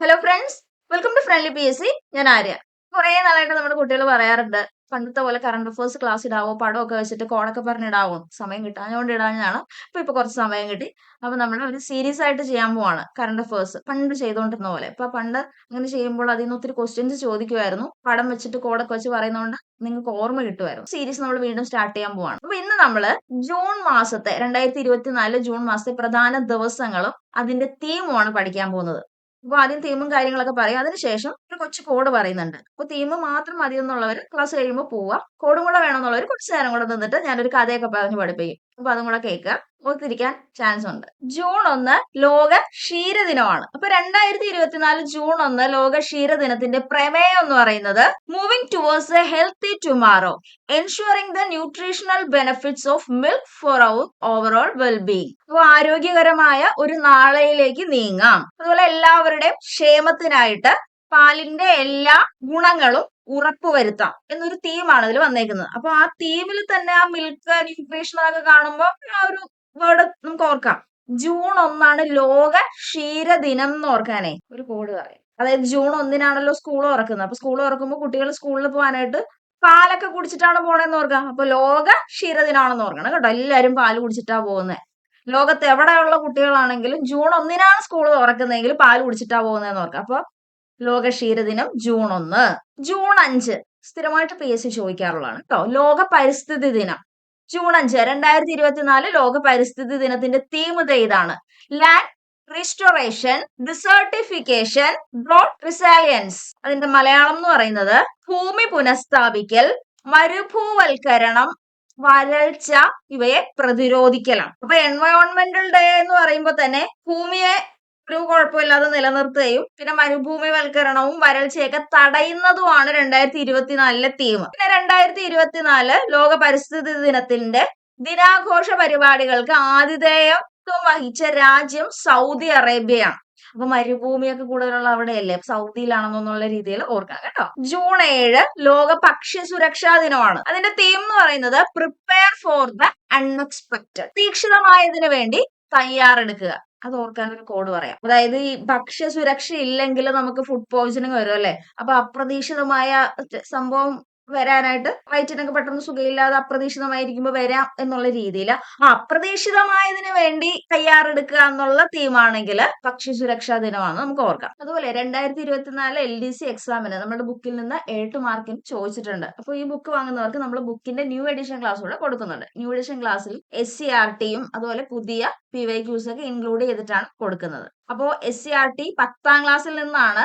Hello friends welcome to friendly P S C ഞാൻ ആര്യ. കുറേ നാളായിട്ട് നമ്മുടെ കുട്ടികൾ പറയാറുണ്ട് പണ്ടത്തെ പോലെ കറണ്ട് അഫേഴ്സ് ക്ലാസ് ഇടാവോ പടമൊക്കെ വെച്ചിട്ട് കോഡൊക്കെ പറഞ്ഞിടാവോ സമയം കിട്ടാഞ്ഞുകൊണ്ട് ഇടാഞ്ഞാണ് അപ്പൊ ഇപ്പൊ കുറച്ച് സമയം കിട്ടി. അപ്പൊ നമ്മൾ ഒരു സീരിയസ് ആയിട്ട് ചെയ്യാൻ പോവാണ് കറണ്ട് അഫേഴ്സ് പണ്ട് ചെയ്തുകൊണ്ടിരുന്ന പോലെ. ഇപ്പൊ പണ്ട് അങ്ങനെ ചെയ്യുമ്പോൾ അതിൽ നിന്ന് ഒത്തിരി ക്വസ്റ്റ്യൻസ് ചോദിക്കുമായിരുന്നു പടം വെച്ചിട്ട് കോഡൊക്കെ വെച്ച് പറയുന്നതുകൊണ്ട് നിങ്ങൾക്ക് ഓർമ്മ കിട്ടുമായിരുന്നു സീരീസ് നമ്മൾ വീണ്ടും സ്റ്റാർട്ട് ചെയ്യാൻ പോവാണ്. അപ്പൊ ഇന്ന് നമ്മൾ ജൂൺ മാസത്തെ രണ്ടായിരത്തി ഇരുപത്തിനാല് ജൂൺ മാസത്തെ പ്രധാന ദിവസങ്ങളും അതിന്റെ തീമുമാണ് പഠിക്കാൻ പോകുന്നത്. അപ്പൊ ആദ്യം തീമും കാര്യങ്ങളൊക്കെ പറയും. അതിനുശേഷം ഒരു കൊച്ചു കോഡ് പറയുന്നുണ്ട്. അപ്പൊ തീം മാത്രം മതി എന്നുള്ളവർ ക്ലാസ് കഴിയുമ്പോൾ പോവുക കോഡും കൂടെ വേണമെന്നുള്ളവർ കുറച്ച് നേരം കൂടെ നിന്നിട്ട് ഞാനൊരു കഥയൊക്കെ പറഞ്ഞ് പഠിപ്പിക്കും. അപ്പൊ അതും കൂടെ കേൾക്കുക ഓർത്തിരിക്കാൻ ചാൻസ് ഉണ്ട്. ജൂൺ ഒന്ന് ലോക ക്ഷീരദിനമാണ് അപ്പൊ രണ്ടായിരത്തി ഇരുപത്തിനാല് ജൂൺ ഒന്ന് ലോക ക്ഷീരദിനത്തിന്റെ പ്രമേയം എന്ന് പറയുന്നത് moving towards a healthy tomorrow ensuring the nutritional benefits of milk for our overall wellbeing അപ്പോൾ ആരോഗ്യകരമായ ഒരു നാളയിലേക്ക് നീങ്ങാം. അതുപോലെ എല്ലാവരുടെയും ക്ഷേമത്തിനായിട്ട് പാലിന്റെ എല്ലാ ഗുണങ്ങളും ഉറപ്പുവരുത്താം എന്നൊരു തീമാണ് ഇതിൽ വന്നേക്കുന്നത്. അപ്പൊ ആ തീമിൽ തന്നെ ആ മിൽക്ക് ന്യൂട്രീഷൻ ഒക്കെ കാണുമ്പോൾ ആ ഒരു വേർഡ് നമുക്ക് ഓർക്കാം. ജൂൺ ഒന്നാണ് ലോക ക്ഷീരദിനം എന്ന് ഓർക്കാനേ. ഒരു കോഡ് പറയാം. അതായത് ജൂൺ ഒന്നിനാണല്ലോ സ്കൂൾ തുറക്കുന്നത് അപ്പൊ സ്കൂൾ തുറക്കുമ്പോൾ കുട്ടികൾ സ്കൂളിൽ പോകാനായിട്ട് പാലൊക്കെ കുടിച്ചിട്ടാണ് പോണേന്ന് ഓർക്കാം. അപ്പൊ ലോക ക്ഷീരദിനാണെന്ന് ഓർക്കണം കേട്ടോ. എല്ലാരും പാൽ കുടിച്ചിട്ടാ പോകുന്നത് ലോകത്ത് എവിടെയുള്ള കുട്ടികളാണെങ്കിലും ജൂൺ ഒന്നിനാണ് സ്കൂൾ തുറക്കുന്നതെങ്കിൽ പാൽ കുടിച്ചിട്ടാ പോകുന്നതെന്ന് ഓർക്കാം. അപ്പൊ ലോക ക്ഷീരദിനം ജൂൺ ഒന്ന്. ജൂൺ അഞ്ച്. സ്ഥിരമായിട്ട് പി എസ് സി ചോദിക്കാറുള്ളതാണ് കേട്ടോ. ലോക പരിസ്ഥിതി ദിനം. ജൂൺ അഞ്ച് രണ്ടായിരത്തി ഇരുപത്തിനാല് ലോക പരിസ്ഥിതി ദിനത്തിന്റെ തീം ഇതാണ് land restoration desertification drought resilience അതിന്റെ മലയാളം എന്ന് പറയുന്നത് ഭൂമി പുനഃസ്ഥാപിക്കൽ മരുഭൂവൽക്കരണം വരൾച്ച ഇവയെ പ്രതിരോധിക്കലാണ്. അപ്പൊ എൻവയോൺമെന്റൽ ഡേ എന്ന് പറയുമ്പോൾ തന്നെ ഭൂമിയെ ഒരു കുഴപ്പമില്ലാതെ നിലനിർത്തുകയും പിന്നെ മരുഭൂമിവൽക്കരണവും വരൾച്ചയൊക്കെ തടയുന്നതുമാണ് രണ്ടായിരത്തി ഇരുപത്തിനാലിലെ തീം. പിന്നെ രണ്ടായിരത്തി ഇരുപത്തിനാല് ലോക പരിസ്ഥിതി ദിനത്തിന്റെ ദിനാഘോഷ പരിപാടികൾക്ക് ആതിഥേയത്വം വഹിച്ച രാജ്യം സൗദി അറേബ്യയാണ്. അപ്പൊ മരുഭൂമിയൊക്കെ കൂടുതലുള്ള അവിടെയല്ലേ? സൗദിയിലാണെന്നുള്ള രീതിയിൽ ഓർക്കാം കേട്ടോ. ജൂൺ ഏഴ് ലോക ഭക്ഷ്യ സുരക്ഷാ ദിനമാണ്. അതിന്റെ തീം എന്ന് പറയുന്നത് പ്രിപ്പയർ ഫോർ ദ അൺഎക്സ്പെക്ടഡ്. തീക്ഷിതമായതിനു വേണ്ടി തയ്യാറെടുക്കുക. അത് ഓർക്കാൻ ഒരു കോഡ് പറയാം. അതായത് ഈ ഭക്ഷ്യ സുരക്ഷ ഇല്ലെങ്കിൽ നമുക്ക് ഫുഡ് പോയിസണിങ് വരും അല്ലെ? അപ്പൊ അപ്രതീക്ഷിതമായ സംഭവം വരാനായിട്ട് വയറ്റിനൊക്കെ പെട്ടെന്ന് സുഖമില്ലാതെ അപ്രതീക്ഷിതമായിരിക്കുമ്പോൾ വരാം എന്നുള്ള രീതിയിൽ ആ അപ്രതീക്ഷിതമായതിനു വേണ്ടി തയ്യാറെടുക്കുക എന്നുള്ള തീമാണെങ്കിൽ ഭക്ഷ്യ സുരക്ഷാ ദിനമാണ് നമുക്ക് ഓർക്കാം. അതുപോലെ രണ്ടായിരത്തി ഇരുപത്തിനാല് എൽ ഡി സി എക്സാമിന് നമ്മുടെ ബുക്കിൽ നിന്ന് എട്ട് മാർക്കിന് ചോദിച്ചിട്ടുണ്ട്. അപ്പോൾ ഈ ബുക്ക് വാങ്ങുന്നവർക്ക് നമ്മൾ ബുക്കിന്റെ ന്യൂ എഡിഷൻ ക്ലാസ് കൂടെ കൊടുക്കുന്നുണ്ട്. ന്യൂ എഡിഷൻ ക്ലാസ്സിൽ എസ് സി ആർ ടിയും അതുപോലെ പുതിയ പി വൈ ക്യൂസ് ഒക്കെ ഇൻക്ലൂഡ് ചെയ്തിട്ടാണ് കൊടുക്കുന്നത്. അപ്പോൾ എസ് സി ആർ ടി പത്താം ക്ലാസ്സിൽ നിന്നാണ്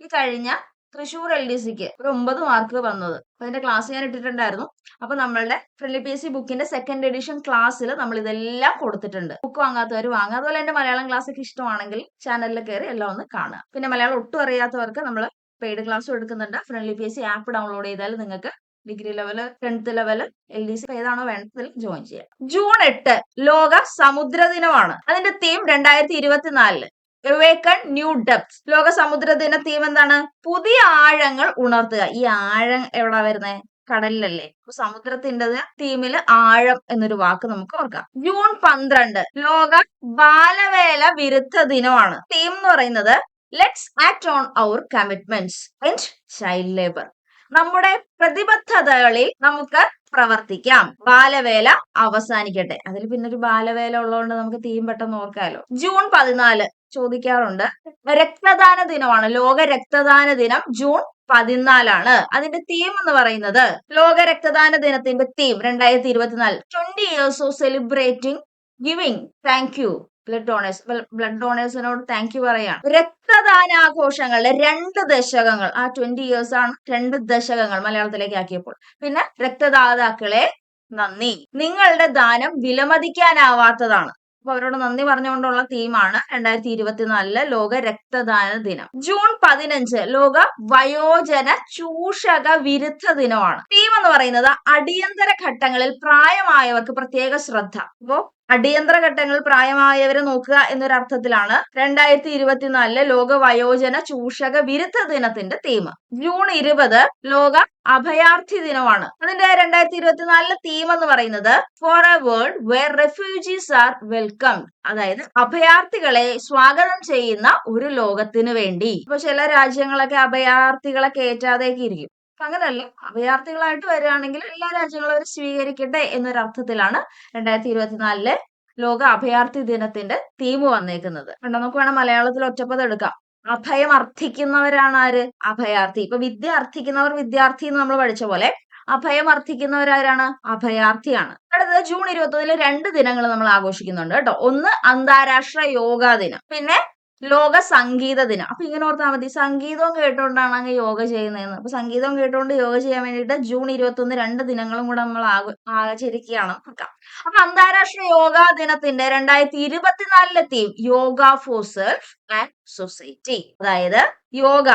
ഈ കഴിഞ്ഞ തൃശ്ശൂർ എൽ ഡി സിക്ക് ഒരു ഒമ്പത് മാർക്ക് വന്നത്. അപ്പൊ അതിന്റെ ക്ലാസ് ഞാൻ ഇട്ടിട്ടുണ്ടായിരുന്നു. അപ്പൊ നമ്മളുടെ ഫ്രണ്ട്ലി പി എസ് സി ബുക്കിന്റെ സെക്കൻഡ് എഡിഷൻ ക്ലാസ്സിൽ നമ്മൾ ഇതെല്ലാം കൊടുത്തിട്ടുണ്ട്. ബുക്ക് വാങ്ങാത്തവർ വാങ്ങുക. അതുപോലെ എന്റെ മലയാളം ക്ലാസ് ഒക്കെ ഇഷ്ടമാണെങ്കിൽ ചാനലിൽ കയറി എല്ലാം ഒന്ന് കാണുക. പിന്നെ മലയാളം ഒട്ടും അറിയാത്തവർക്ക് നമ്മൾ പെയ്ഡ് ക്ലാസ്സും എടുക്കുന്നുണ്ട്. Friendly P S C app download ചെയ്താൽ നിങ്ങൾക്ക് degree level tenth level L D C ഏതാണോ വേണ്ടതിൽ ജോയിൻ ചെയ്യാം. ജൂൺ എട്ട് ലോക സമുദ്ര ദിനമാണ് അതിന്റെ തീം രണ്ടായിരത്തി ഇരുപത്തിനാലിൽ. എവേക്കൺ ന്യൂ ഡെപ്ത് ലോക സമുദ്ര ദിന തീം എന്താണ്? പുതിയ ആഴങ്ങൾ ഉണർത്തുക. ഈ ആഴം എവിടെ വരുന്നത് കടലിലല്ലേ. അപ്പൊ സമുദ്രത്തിന്റെ തീമിൽ ആഴം എന്നൊരു വാക്ക് നമുക്ക് ഓർക്കാം. ജൂൺ പന്ത്രണ്ട് ലോക ബാലവേല വിരുദ്ധ ദിനമാണ്. തീം എന്ന് പറയുന്നത് let's act on our commitments and child labour നമ്മുടെ പ്രതിബദ്ധതകളിൽ നമുക്ക് പ്രവർത്തിക്കാം. ബാലവേല അവസാനിക്കട്ടെ. അതിൽ പിന്നെ ഒരു ബാലവേല ഉള്ളതുകൊണ്ട് നമുക്ക് തീം പെട്ടെന്ന് ഓർക്കാമല്ലോ ജൂൺ പതിനാല് ചോദിക്കാറുണ്ട്. രക്തദാന ദിനമാണ്. ലോക രക്തദാന ദിനം ജൂൺ പതിനാലാണ്. അതിന്റെ തീം എന്ന് പറയുന്നത് ലോക രക്തദാന ദിനത്തിന്റെ തീം രണ്ടായിരത്തി ഇരുപത്തിനാല്. Twenty years of celebrating giving thank you blood donors blood ഡോണേഴ്സിനോട് thank you പറയാണ്. രക്തദാനാഘോഷങ്ങളുടെ രണ്ട് ദശകങ്ങൾ. ആ ട്വന്റി ഇയേഴ്സ് ആണ് രണ്ട് ദശകങ്ങൾ മലയാളത്തിലേക്ക് ആക്കിയപ്പോൾ. പിന്നെ രക്തദാതാക്കളെ നന്ദി. നിങ്ങളുടെ ദാനം വിലമതിക്കാനാവാത്തതാണ്. അപ്പൊ അവരോട് നന്ദി പറഞ്ഞുകൊണ്ടുള്ള തീമാണ് രണ്ടായിരത്തി ഇരുപത്തിനാലിൽ ലോക രക്തദാന ദിനം. ജൂൺ പതിനഞ്ച് ലോക വയോജന ചൂഷക വിരുദ്ധ ദിനമാണ്. തീം എന്ന് പറയുന്നത് അടിയന്തര ഘട്ടങ്ങളിൽ പ്രായമായവർക്ക് പ്രത്യേക ശ്രദ്ധ. അപ്പോ അടിയന്തര ഘട്ടങ്ങളിൽ പ്രായമായവരെ നോക്കുക എന്നൊരു അർത്ഥത്തിലാണ് രണ്ടായിരത്തി ഇരുപത്തിനാലിലെ ലോക വയോജന ചൂഷക വിരുദ്ധ ദിനത്തിന്റെ തീം ജൂൺ ഇരുപത് ലോക അഭയാർത്ഥി ദിനമാണ്. അതിന്റെ രണ്ടായിരത്തി ഇരുപത്തിനാലിലെ തീം എന്ന് പറയുന്നത് for a world where refugees are welcome അതായത് അഭയാർത്ഥികളെ സ്വാഗതം ചെയ്യുന്ന ഒരു ലോകത്തിന് വേണ്ടി. ഇപ്പൊ ചില രാജ്യങ്ങളൊക്കെ അഭയാർത്ഥികളെ കയറ്റാതെയൊക്കെ ഇരിക്കും. അങ്ങനെയല്ല. അഭയാർത്ഥികളായിട്ട് വരികയാണെങ്കിൽ എല്ലാ രാജ്യങ്ങളും അവർ സ്വീകരിക്കട്ടെ എന്നൊരർത്ഥത്തിലാണ് രണ്ടായിരത്തി ഇരുപത്തിനാലിലെ ലോക അഭയാർത്ഥി ദിനത്തിന്റെ തീം വന്നേക്കുന്നത്. കണ്ടോ? നമുക്ക് വേണം മലയാളത്തിൽ ഒറ്റപ്പദം എടുക്കാം. അഭയം അർത്ഥിക്കുന്നവരാണ് ആര് അഭയാർത്ഥി? ഇപ്പൊ വിദ്യ അർത്ഥിക്കുന്നവർ വിദ്യാർത്ഥി എന്ന് നമ്മൾ പഠിച്ച പോലെ അഭയം അർത്ഥിക്കുന്നവരാരാണ്? അഭയാർത്ഥിയാണ്. അടുത്തത് ജൂൺ ഇരുപത്തൊന്നിൽ രണ്ട് ദിനങ്ങൾ നമ്മൾ ആഘോഷിക്കുന്നുണ്ട് കേട്ടോ. ഒന്ന് അന്താരാഷ്ട്ര യോഗാ ദിനം. പിന്നെ ലോക സംഗീത ദിനം അപ്പൊ ഇങ്ങനെ ഓർത്താൽ മതി. സംഗീതവും കേട്ടുകൊണ്ടാണ് അങ്ങ് യോഗ ചെയ്യുന്നതെന്ന്. അപ്പൊ സംഗീതവും കേട്ടുകൊണ്ട് യോഗ ചെയ്യാൻ വേണ്ടിയിട്ട് ജൂൺ ഇരുപത്തി ഒന്ന് രണ്ട് ദിനങ്ങളും കൂടെ നമ്മൾ ആചരിക്കുകയാണ് അപ്പൊ അന്താരാഷ്ട്ര യോഗാ ദിനത്തിന്റെ രണ്ടായിരത്തി ഇരുപത്തിനാലിലെ theme yoga for self and society അതായത് യോഗ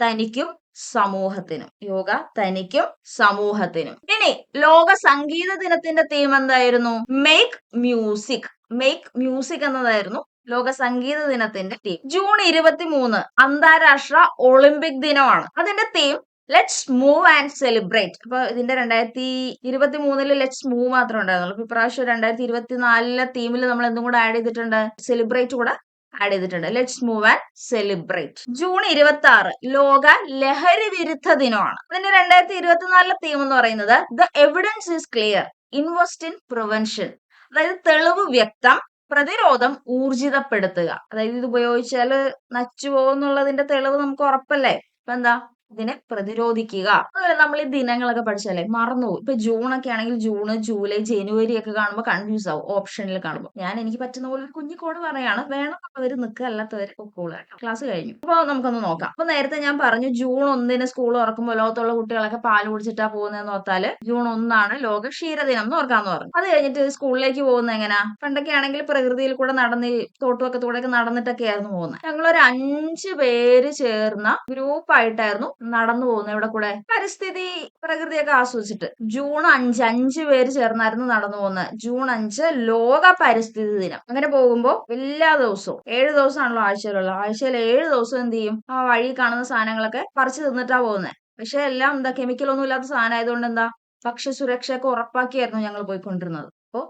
തനിക്കും സമൂഹത്തിനും. യോഗ തനിക്കും സമൂഹത്തിനും. ഇനി ലോക സംഗീത ദിനത്തിന്റെ തീം എന്തായിരുന്നു? മേക്ക് മ്യൂസിക് മേക്ക് മ്യൂസിക് എന്നതായിരുന്നു ലോക സംഗീത ദിനത്തിന്റെ തീം ജൂൺ ഇരുപത്തി മൂന്ന് അന്താരാഷ്ട്ര ഒളിമ്പിക് ദിനമാണ്. അതിന്റെ theme let's move and celebrate അപ്പൊ ഇതിന്റെ രണ്ടായിരത്തി ഇരുപത്തി മൂന്നിൽ ലെറ്റ്സ് മൂവ് മാത്രമേ ഉണ്ടായിരുന്നുള്ളൂ. അപ്പൊ ഇപ്രാവശ്യം രണ്ടായിരത്തി ഇരുപത്തിനാലിലെ തീമിൽ നമ്മൾ എന്തും കൂടെ ആഡ് ചെയ്തിട്ടുണ്ട്? സെലിബ്രേറ്റ് കൂടെ ആഡ് ചെയ്തിട്ടുണ്ട്. Let's move and celebrate June ഇരുപത്തി ആറ് ലോക ലഹരി വിരുദ്ധ ദിനമാണ്. അതിന്റെ രണ്ടായിരത്തി ഇരുപത്തിനാലിലെ തീം എന്ന് പറയുന്നത് the evidence is clear invest in prevention അതായത് തെളിവ് വ്യക്തം പ്രതിരോധം ഊർജിതപ്പെടുത്തുക. അതായത് ഇത് ഉപയോഗിച്ചാൽ നച്ചു പോകുന്നുള്ളതിന്റെ തെളിവ് നമുക്ക് ഉറപ്പല്ലേ? ഇപ്പൊ എന്താ? ഇതിനെ പ്രതിരോധിക്കുക. അതുപോലെ നമ്മൾ ഈ ദിനങ്ങളൊക്കെ പഠിച്ചാലേ മറന്നുപോകും. ഇപ്പൊ ജൂൺ ഒക്കെ ആണെങ്കിൽ ജൂൺ ജൂലൈ ജനുവരി ഒക്കെ കാണുമ്പോൾ കൺഫ്യൂസ് ആവും. ഓപ്ഷനിൽ കാണുമ്പോൾ ഞാൻ എനിക്ക് പറ്റുന്ന പോലെ ഒരു കുഞ്ഞു കോഡ് പറയാണ് വേണം അവർ നിൽക്കുക അല്ലാത്തവർ പൊക്കോളൂ ക്ലാസ് കഴിഞ്ഞു. അപ്പൊ നമുക്കൊന്ന് നോക്കാം. അപ്പൊ നേരത്തെ ഞാൻ പറഞ്ഞു ജൂൺ ഒന്നിന് സ്കൂൾ തുറക്കുമ്പോൾ ലോകത്തുള്ള കുട്ടികളൊക്കെ പാൽ കുടിച്ചിട്ടാ പോകുന്നതെന്ന് ഓർത്താൽ ജൂൺ ഒന്നാണ് ലോക ക്ഷീരദിനം എന്ന് ഓർക്കാന്ന് പറഞ്ഞു. അത് കഴിഞ്ഞിട്ട് സ്കൂളിലേക്ക് പോകുന്ന എങ്ങനെയാ പണ്ടൊക്കെ ആണെങ്കിൽ പ്രകൃതിയിൽ കൂടെ നടന്ന് തോട്ടുവക്കത്തൂടെ ഒക്കെ നടന്നിട്ടൊക്കെ ആയിരുന്നു പോകുന്നത്. ഞങ്ങളൊരു അഞ്ച് പേര് ചേർന്ന ഗ്രൂപ്പായിട്ടായിരുന്നു നടന്നു പോകുന്നത് ഇവിടെ കൂടെ? പരിസ്ഥിതി പ്രകൃതിയൊക്കെ ആസ്വദിച്ചിട്ട്. ജൂൺ അഞ്ച് അഞ്ച് പേര് ചേർന്നായിരുന്നു നടന്നു പോകുന്നത് ജൂൺ അഞ്ച് ലോക പരിസ്ഥിതി ദിനം. അങ്ങനെ പോകുമ്പോൾ എല്ലാ ദിവസവും ഏഴ് ദിവസമാണല്ലോ ആഴ്ചയിലുള്ള ആഴ്ചയിൽ ഏഴ് ദിവസം എന്ത് ചെയ്യും? ആ വഴി കാണുന്ന സാധനങ്ങളൊക്കെ പറിച്ചു തിന്നിട്ടാ പോകുന്നത് പക്ഷെ എല്ലാം എന്താ കെമിക്കൽ ഒന്നും ഇല്ലാത്ത സാധനം ആയതുകൊണ്ട് എന്താ? ഭക്ഷ്യ സുരക്ഷയൊക്കെ ഉറപ്പാക്കിയായിരുന്നു ഞങ്ങൾ പോയിക്കൊണ്ടിരുന്നത്. അപ്പോൾ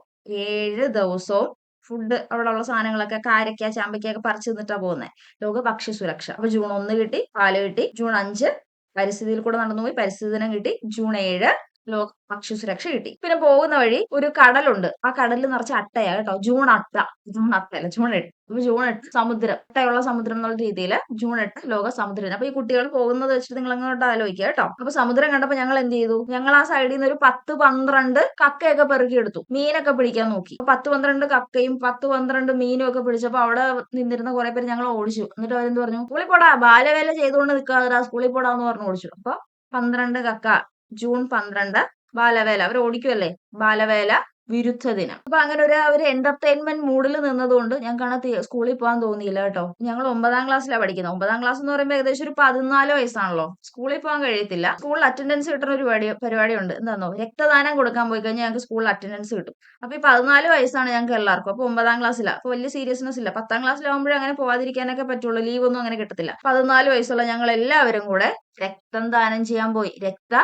ഏഴ് ദിവസവും ഫുഡ് അവിടെ ഉള്ള സാധനങ്ങളൊക്കെ കാരക്ക ചാമ്പയ്ക്ക ഒക്കെ പറിച്ചു നിന്നിട്ടാ പോകുന്നത് ലോക ഭക്ഷ്യ സുരക്ഷ. അപ്പൊ ജൂൺ ഒന്ന് കിട്ടി പാൽ കിട്ടി. ജൂൺ അഞ്ച് പരിസ്ഥിതിയിൽ കൂടെ നടന്നുപോയി. പരിസ്ഥിതി ദിനം കിട്ടി. ജൂൺ ഏഴ് ലോക ഭക്ഷ്യസുരക്ഷ കിട്ടി. പിന്നെ പോകുന്ന വഴി ഒരു കടലുണ്ട്. ആ കടലിൽ നിറച്ച് അട്ടയാ കേട്ടോ. ജൂൺ അട്ട. ജൂൺ അട്ടയല്ല ജൂൺ എട്ട്. അപ്പൊ ജൂൺ എട്ട് സമുദ്രം. അട്ടയുള്ള സമുദ്രം എന്നുള്ള രീതിയിൽ ജൂൺ എട്ട് ലോക സമുദ്രം. അപ്പൊ ഈ കുട്ടികൾ പോകുന്നത് വെച്ചിട്ട് നിങ്ങൾ അങ്ങോട്ട് ആലോചിക്കുക കേട്ടോ. അപ്പൊ സമുദ്രം കണ്ടപ്പോ ഞങ്ങൾ എന്ത് ചെയ്തു? ഞങ്ങൾ ആ സൈഡിൽ നിന്ന് ഒരു പത്ത് പന്ത്രണ്ട് കക്കയൊക്കെ പെറുക്കിയെടുത്തു മീനൊക്കെ പിടിക്കാൻ നോക്കി. പത്ത് പന്ത്രണ്ട് കക്കയും പത്ത് പന്ത്രണ്ട് മീനും ഒക്കെ പിടിച്ചപ്പോ അവിടെ നിന്നിരുന്ന കുറെ പേര് ഞങ്ങൾ ഓടിച്ചു. എന്നിട്ട് അവരെന്ത് പറഞ്ഞു? സ്കൂളിൽ പോടാ. ബാലവേല ചെയ്തുകൊണ്ട് നിൽക്കാതെ സ്കൂളിൽ പോടാന്ന് പറഞ്ഞു ഓടിച്ചു. അപ്പൊ പന്ത്രണ്ട് കക്ക ജൂൺ പന്ത്രണ്ട് ബാലവേല. അവർ ഓടിക്കുമല്ലേ ബാലവേല വിരുദ്ധ ദിനം അപ്പൊ അങ്ങനെ ഒരു ഒരു എന്റർടൈൻമെന്റ് മൂഡിൽ നിന്നതുകൊണ്ട് ഞങ്ങൾക്ക് സ്കൂളിൽ പോകാൻ തോന്നിയില്ല കേട്ടോ. ഞങ്ങൾ ഒമ്പതാം ക്ലാസ്സിലാണ് പഠിക്കുന്നത് ഒമ്പതാം ക്ലാസ് എന്ന് പറയുമ്പോൾ ഏകദേശം ഒരു പതിനാല് വയസ്സാണല്ലോ. സ്കൂളിൽ പോകാൻ കഴിയത്തില്ല. സ്കൂളിൽ അറ്റൻഡൻസ് കിട്ടുന്ന ഒരു പരിപാടി ഉണ്ട്. എന്താണോ രക്തദാനം കൊടുക്കാൻ പോയി കഴിഞ്ഞാൽ ഞങ്ങൾക്ക് സ്കൂളിൽ അറ്റൻഡൻസ് കിട്ടും. അപ്പൊ ഈ പതിനാല് വയസ്സാണ് ഞങ്ങൾക്ക് എല്ലാവർക്കും. അപ്പൊ ഒമ്പതാം ക്ലാസ്സിലാണ് അപ്പൊ വലിയ സീരിയസ്നെസ് ഇല്ല. പത്താം ക്ലാസ്സിലാവുമ്പോഴേ അങ്ങനെ പോവാതിരിക്കാനൊക്കെ പറ്റുള്ളൂ. ലീവ് ഒന്നും അങ്ങനെ കിട്ടത്തില്ല. പതിനാല് വയസ്സുള്ള ഞങ്ങൾ എല്ലാവരും കൂടെ രക്തം ദാനം ചെയ്യാൻ പോയി. രക്ത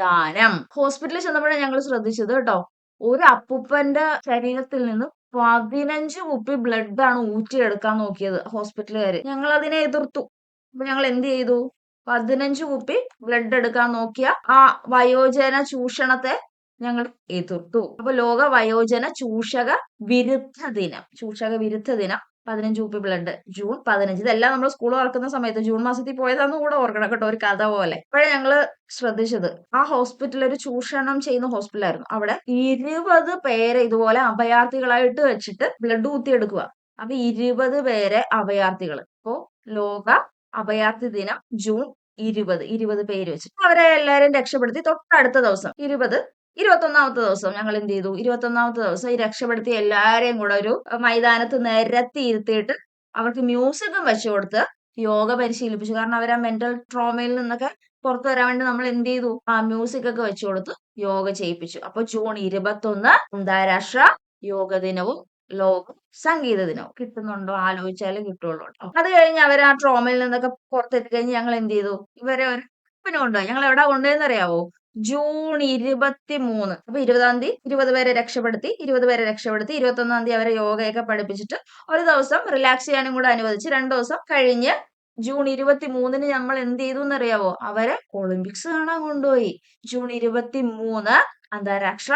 ദാനം ഹോസ്പിറ്റലിൽ ചെന്നപ്പോഴാണ് ഞങ്ങൾ ശ്രദ്ധിച്ചത് കേട്ടോ. ഒരു അപ്പൂപ്പന്റെ ശരീരത്തിൽ നിന്ന് പതിനഞ്ച് കുപ്പി ബ്ലഡ് ആണ് ഊറ്റിയെടുക്കാൻ നോക്കിയത് ഹോസ്പിറ്റലുകാര് ഞങ്ങൾ അതിനെ എതിർത്തു. അപ്പൊ ഞങ്ങൾ എന്ത് ചെയ്തു? പതിനഞ്ച് കുപ്പി ബ്ലഡ് എടുക്കാൻ നോക്കിയ ആ വയോജന ചൂഷണത്തെ ഞങ്ങൾ എതിർത്തു. അപ്പൊ ലോക വയോജന ചൂഷക വിരുദ്ധ ദിനം. ചൂഷക വിരുദ്ധ ദിനം. പതിനഞ്ച് കുപ്പി ബ്ലഡ് ജൂൺ പതിനഞ്ച്. ഇതെല്ലാം നമ്മൾ സ്കൂൾ തുറക്കുന്ന സമയത്ത് ജൂൺ മാസത്തിൽ പോയതാന്ന് കൂടെ ഓർക്കണം കേട്ടോ ഒരു കഥ പോലെ. അപ്പോഴേ ഞങ്ങൾ ശ്രദ്ധിച്ചത്. ആ ഹോസ്പിറ്റൽ ഒരു ചൂഷണം ചെയ്യുന്ന ഹോസ്പിറ്റലായിരുന്നു അവിടെ ഇരുപത് പേരെ ഇതുപോലെ അഭയാർത്ഥികളായിട്ട് വെച്ചിട്ട് ബ്ലഡ് കുത്തിയെടുക്കുക അപ്പൊ ഇരുപത് പേരെ അഭയാർത്ഥികൾ അപ്പോ ലോക അഭയാർത്ഥി ദിനം ജൂൺ ഇരുപത്. ഇരുപത് പേര് വെച്ചിട്ട് അവരെ എല്ലാരും രക്ഷപ്പെടുത്തി തൊട്ടടുത്ത ദിവസം. ഇരുപത് ഇരുപത്തൊന്നാമത്തെ ദിവസം ഞങ്ങൾ എന്ത് ചെയ്തു? ഇരുപത്തൊന്നാമത്തെ ദിവസം ഈ രക്ഷപ്പെടുത്തിയ എല്ലാവരെയും കൂടെ ഒരു മൈതാനത്ത് നിരത്തി ഇരുത്തിയിട്ട് അവർക്ക് മ്യൂസിക്കും വെച്ചു കൊടുത്ത് യോഗ പരിശീലിപ്പിച്ചു. കാരണം അവർ ആ മെന്റൽ ട്രോമയിൽ നിന്നൊക്കെ പുറത്തു വരാൻ വേണ്ടി നമ്മൾ എന്ത് ചെയ്തു? ആ മ്യൂസിക് ഒക്കെ വെച്ചു കൊടുത്ത് യോഗ ചെയ്യിപ്പിച്ചു. അപ്പൊ ജൂൺ ഇരുപത്തൊന്ന് അന്താരാഷ്ട്ര യോഗ ദിനവും ലോക സംഗീത ദിനവും. കിട്ടുന്നുണ്ടോ? ആലോചിച്ചാലേ കിട്ടുള്ളൂ കേട്ടോ അത് കഴിഞ്ഞ് അവർ ആ ട്രോമയിൽ നിന്നൊക്കെ പുറത്തെത്തി കഴിഞ്ഞ് ഞങ്ങൾ എന്ത് ചെയ്തു? ഇവരെ ഒരു കൊണ്ടുപോയി ഞങ്ങൾ എവിടെ കൊണ്ടുപോയെന്ന് അറിയാവോ ജൂൺ ഇരുപത്തി മൂന്ന് അപ്പൊ ഇരുപതാം തീയതി ഇരുപത് പേരെ രക്ഷപ്പെടുത്തി ഇരുപത് പേരെ രക്ഷപ്പെടുത്തി ഇരുപത്തി ഒന്നാം തീയതി അവരെ യോഗയൊക്കെ പഠിപ്പിച്ചിട്ട് ഒരു ദിവസം റിലാക്സ് ചെയ്യാനും കൂടെ അനുവദിച്ച് രണ്ടു ദിവസം കഴിഞ്ഞ് ജൂൺ ഇരുപത്തി മൂന്നിന് നമ്മൾ എന്ത് ചെയ്തു എന്നറിയാവോ? അവരെ ഒളിമ്പിക്സ് കാണാൻ കൊണ്ടുപോയി. ജൂൺ ഇരുപത്തി മൂന്ന് അന്താരാഷ്ട്ര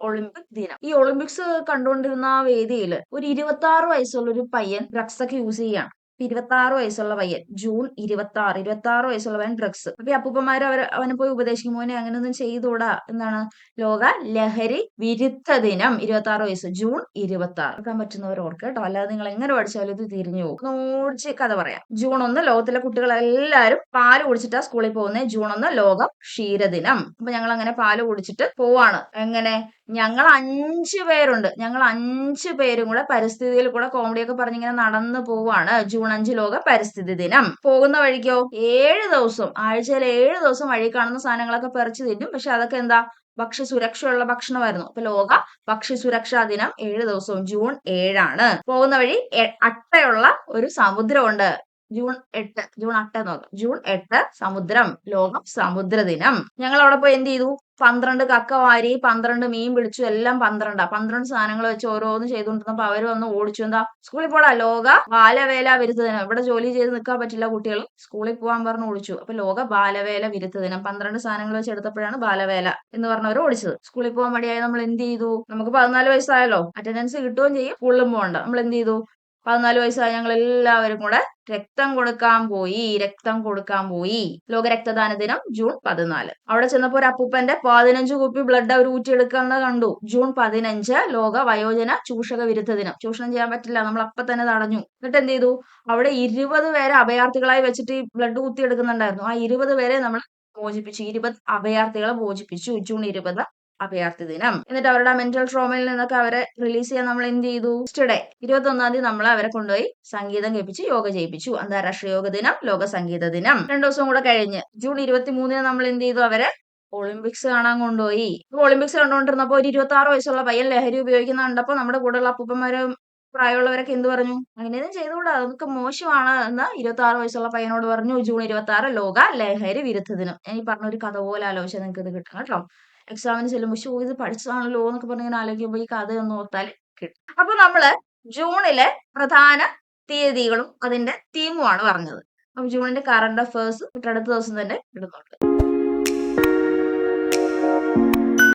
ഒളിമ്പിക് ദിനം. ഈ ഒളിമ്പിക്സ് കണ്ടുകൊണ്ടിരുന്ന ആ വേദിയിൽ ഒരു ഇരുപത്തി ആറ് വയസ്സുള്ള ഒരു പയ്യൻ ഡ്രഗ്സ് ഒക്കെ യൂസ് ചെയ്യാണ്. ഇരുപത്തി ആറ് വയസ്സുള്ള പയ്യൻ. ജൂൺ ഇരുപത്തി ആറ് ഇരുപത്തി ആറ് വയസ്സുള്ള പയ്യൻ ഡ്രഗ്സ്. അപ്പൊ അപ്പൂപ്പന്മാർ അവർ അവനെ പോയി ഉപദേശിക്കും. മോനെ അങ്ങനെയൊന്നും ചെയ്തുകൂടാ എന്നാണ് ലോക ലഹരി വിരുദ്ധ ദിനം. ഇരുപത്തി ആറ് വയസ്സ് ജൂൺ ഇരുപത്തി ആറ് ഓർക്കാൻ പറ്റുന്നവർ ഓർക്ക് കേട്ടോ. അല്ലാതെ നിങ്ങൾ എങ്ങനെ പഠിച്ചാലും ഇത് തിരിഞ്ഞു പോകും. ഓടിച്ച് കഥ പറയാം. ജൂൺ ഒന്ന് ലോകത്തിലെ കുട്ടികളെല്ലാരും പാൽ കുടിച്ചിട്ടാ സ്കൂളിൽ പോകുന്നത് ജൂൺ ഒന്ന് ലോകം ക്ഷീരദിനം. അപ്പൊ ഞങ്ങൾ അങ്ങനെ പാൽ കുടിച്ചിട്ട് പോവാണ്. എങ്ങനെ? ഞങ്ങൾ അഞ്ച് പേരുണ്ട്. ഞങ്ങൾ അഞ്ച് പേരും കൂടെ പരിസ്ഥിതിയിൽ കൂടെ കോമഡിയൊക്കെ പറഞ്ഞിങ്ങനെ നടന്നു പോവാണ്. ജൂൺ അഞ്ച് ലോക പരിസ്ഥിതി ദിനം. പോകുന്ന വഴിക്കോ? ഏഴ് ദിവസം. ആഴ്ചയിൽ ഏഴ് ദിവസം വഴി കാണുന്ന സാധനങ്ങളൊക്കെ പറിച്ചു തിന്നും. പക്ഷെ അതൊക്കെ എന്താ? ഭക്ഷ്യ സുരക്ഷയുള്ള ഭക്ഷണമായിരുന്നു. അപ്പൊ ലോക ഭക്ഷ്യ സുരക്ഷാ ദിനം ഏഴ് ദിവസവും ജൂൺ ഏഴാണ്. പോകുന്ന വഴി അട്ടയുള്ള ഒരു സമുദ്രമുണ്ട്. ജൂൺ എട്ട് ജൂൺ എട്ട് നോക്കാം ജൂൺ എട്ട് സമുദ്രം ലോകം സമുദ്ര ദിനം. ഞങ്ങൾ അവിടെ പോയി എന്ത് ചെയ്തു? പന്ത്രണ്ട് കക്ക വാരി പന്ത്രണ്ട് മീൻ പിടിച്ചു എല്ലാം പന്ത്രണ്ടാ. പന്ത്രണ്ട് സാധനങ്ങൾ വെച്ച് ഓരോന്ന് ചെയ്തുകൊണ്ടിരുന്നപ്പോ അവർ വന്ന് ഓടിച്ചു. എന്താ? സ്കൂളിൽ പോടാ ലോക ബാലവേല വിരുദ്ധ ദിനം. ഇവിടെ ജോലി ചെയ്ത് നിൽക്കാൻ പറ്റില്ല കുട്ടികൾ സ്കൂളിൽ പോകാൻ പറഞ്ഞു ഓടിച്ചു. അപ്പൊ ലോക ബാലവേല വിരുദ്ധ ദിനം. പന്ത്രണ്ട് സാധനങ്ങൾ വെച്ച് എടുത്തപ്പോഴാണ് ബാലവേല എന്ന് പറഞ്ഞവർ ഓടിച്ചത്. സ്കൂളിൽ പോകാൻ മടിയായി നമ്മൾ എന്ത് ചെയ്തു? നമുക്ക് പതിനാല് വയസ്സായല്ലോ. അറ്റൻഡൻസ് കിട്ടുകയും ചെയ്യും. സ്കൂളിലും പോകണ്ട നമ്മൾ എന്ത് ചെയ്തു? പതിനാല് വയസ്സായ ഞങ്ങൾ എല്ലാവരും കൂടെ രക്തം കൊടുക്കാൻ പോയി രക്തം കൊടുക്കാൻ പോയി. ലോക രക്തദാന ദിനം ജൂൺ പതിനാല്. അവിടെ ചെന്നപ്പോ ഒരു അപ്പൂപ്പന്റെ പതിനഞ്ച് കുപ്പി ബ്ലഡ് അവർ ഊറ്റിയെടുക്കുന്നത് കണ്ടു. ജൂൺ പതിനഞ്ച് ലോക വയോജന ചൂഷക വിരുദ്ധ ദിനം. ചൂഷണം ചെയ്യാൻ പറ്റില്ല നമ്മൾ അപ്പൊ തന്നെ തടഞ്ഞു. എന്നിട്ട് എന്ത് ചെയ്തു? അവിടെ ഇരുപത് പേരെ അഭയാർത്ഥികളായി വെച്ചിട്ട് ഈ ബ്ലഡ് ഊത്തിയെടുക്കുന്നുണ്ടായിരുന്നു. ആ ഇരുപത് പേരെ നമ്മൾ മോചിപ്പിച്ചു. ഇരുപത് അഭയാർത്ഥികളെ മോചിപ്പിച്ചു. ജൂൺ ഇരുപത് അഭയാർത്ഥി ദിനം. എന്നിട്ട് അവരുടെ മെന്റൽ ട്രോമയിൽ നിന്നൊക്കെ അവരെ റിലീസ് ചെയ്യാൻ നമ്മൾ എന്ത് ചെയ്തു? ടുഡേ ഇരുപത്തി ഒന്നാം തീയതി നമ്മൾ അവരെ കൊണ്ടുപോയി സംഗീതം കേൾപ്പിച്ച് യോഗ ചെയ്യിപ്പിച്ചു. അന്താരാഷ്ട്ര യോഗ ദിനം ലോക സംഗീത ദിനം. രണ്ടു ദിവസം കൂടെ കഴിഞ്ഞ് ജൂൺ ഇരുപത്തി മൂന്നിന് നമ്മൾ എന്ത് ചെയ്തു അവരെ? ഒളിമ്പിക്സ് കാണാൻ കൊണ്ടുപോയി. ഒളിമ്പിക്സ് കണ്ടുകൊണ്ടിരുന്നപ്പോ ഒരു ഇരുപത്തി ആറ് വയസ്സുള്ള പയ്യൻ ലഹരി ഉപയോഗിക്കുന്ന കണ്ടപ്പോ നമ്മുടെ കൂടെയുള്ള അപ്പൂപ്പന്മാരും പ്രായമുള്ളവരൊക്കെ എന്ത് പറഞ്ഞു? അങ്ങനെയൊന്നും ചെയ്തുകൂടാ അതൊക്കെ മോശമാണ് എന്ന് ഇരുപത്തി ആറ് വയസ്സുള്ള പയ്യനോട് പറഞ്ഞു. ജൂൺ ഇരുപത്തി ആറ് ലോക ലഹരി വിരുദ്ധ ദിനം. ഞാൻ ഈ പറഞ്ഞ ഒരു കഥ പോലെ ആലോചിച്ചാൽ നിങ്ങൾക്ക് ഇത് കിട്ടണം കേട്ടോ. എക്സാമിന് ചെല്ലുമ്പോൾ ഷോ ഇത് പഠിച്ചതാണല്ലോ എന്നൊക്കെ പറഞ്ഞ് ഇങ്ങനെ ആലോചിക്കുമ്പോൾ ഈ കഥ ഒന്ന് ഓർത്താൽ കിട്ടും. അപ്പൊ നമ്മൾ ജൂണിലെ പ്രധാന തീയതികളും അതിന്റെ തീമുമാണ് പറഞ്ഞത്. അപ്പൊ ജൂണിന്റെ കറണ്ട് അഫേഴ്സ് അടുത്ത ദിവസം തന്നെ ഇടുന്നുണ്ട്.